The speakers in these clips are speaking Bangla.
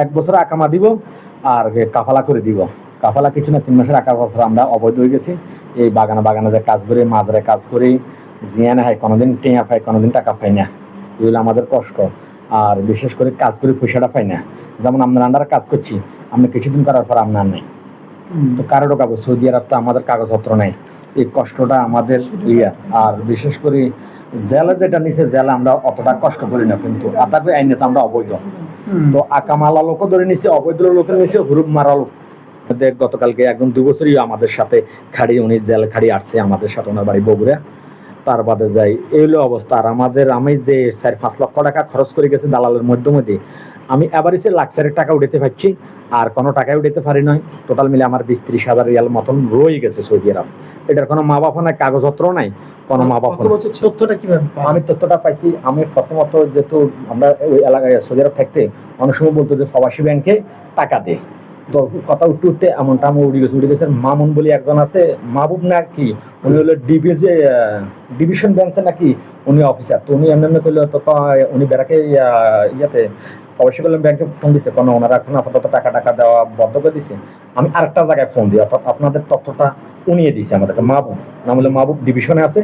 এক বছর আকামা দিব আর কাফালা করে দিব। কাফালা কিছু না তিন মাসের আঁকা পর আমরা অবৈধ হয়ে গেছি। এই বাগানে বাগানে যে কাজ করি মাঝরে কাজ করি জিয়ানে হয় কোনোদিন টেঁয়া পাই কোনোদিন টাকা পাই না। এগুলো আমাদের কষ্ট। আর বিশেষ করে কাজ করে পয়সাটা পাই না। যেমন আপনার আন্ডারে কাজ করছি আপনি কিছুদিন করার পর আপনার নেই। তো কারও ঢোকাবো সৌদি আরব তো আমাদের কাগজপত্র নেই। এই কষ্টটা আমাদের ইয়ে। আর বিশেষ করে জেলে যেটা নিচে জেলে আমরা অতটা কষ্ট করি না কিন্তু আতাকে আইনে তো আমরা অবৈধ। তো আকামালা লোকও ধরে নিছে, অবৈধ লোকের নিছে, হুরুপ মারা লোক। গতকালকে একদম দু বছরই আমাদের সাথে খাড়ি, উনি জেল খাড়ি আসছে আমাদের সাথে, ওনার বাড়ি বগুড়া। তার বাদে যাই, এই হলো অবস্থা। আর আমাদের, আমি যে চার পাঁচ লক্ষ টাকা খরচ করে গেছি দালালের মাধ্যমে দিয়ে আমি এবারে লাক্সারের টাকা উঠাতে পারছি আর কোনো টাকাই উঠাতে পারি নয় টোটাল মিলে আমার বিশ ত্রিশ হাজার রিয়াল মতন রয়ে গেছে সৌদি আরব। এটার কোনো মা বাবা নাই কাগজপত্র নাই কোনো মা বাপ তথ্যটা কীভাবে? আমি তথ্যটা পাইছি আমি প্রথমত যেহেতু আমরা ওই এলাকায় সৌদি আরব থাকতে অনেক সময় বলতো যে প্রবাসী ব্যাংকে টাকা দে। তো কথা উঠতে উঠতে এমনটা আমি উড়ে গেছে উড়ে গেছে। মামুন বলে একজন আছে মাহবুব না কি উনি হলো যে ডিভিশন ব্যাংকে নাকি উনি অফিসার তো উনি এমনি করলে তো উনি বেড়াকে ইয়াতে প্রবাসী কল্যাণ ব্যাংকে ফোন দিছে। কোনো ওনারা এখন আপাতত টাকা টাকা দেওয়া বন্ধ করে দিছে। আমি আরেকটা জায়গায় ফোন দিই অর্থাৎ আপনাদের তথ্যটা উনিয়ে দিছে আমাদেরকে। মাহবুব নাম হলো মাহবুব ডিভিশনে আছে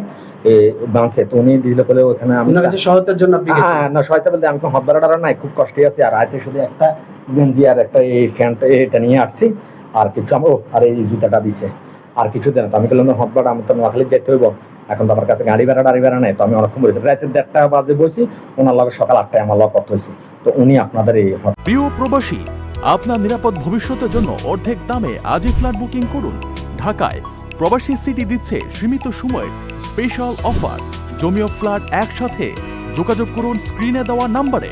ব্রাঞ্চে তো উনি দিলে বলে ওখানে আমি সহায়তার জন্য হ্যাঁ না সহায়তা বলতে আমি হত বাড়া নাই খুব কষ্টে আছি। আর আয়তে শুধু একটা গেঞ্জি আর একটা এই ফ্যানটা, এটা নিয়ে আসছি। আর কিছু আমার আর এই জুতাটা দিছে। আর কিছু দেন আমি বললাম হত বাড়া আমি তো নোয়াখালী যেতে হইব। এখন তো আমার কাছে গাড়ি ভাড়া গাড়ি ভাড়া নাই। তো আমি অনেকক্ষণ বলেছি রাতে দেড়টা বাজে বসি। ওনার লগে সকাল আটটায় আমার লগ কথা হয়েছে তো উনি আপনাদের এই প্রিয় প্রবাসী, আপনার নিরাপদ ভবিষ্যতের জন্য অর্ধেক দামে আজই ফ্ল্যাট বুকিং করুন। ঢাকায় প্রবাসী সিটি দিচ্ছে সীমিত সময়ের স্পেশাল অফার জমি ও ফ্ল্যাট একসাথে। যোগাযোগ করুন স্ক্রিনে দেওয়া নাম্বারে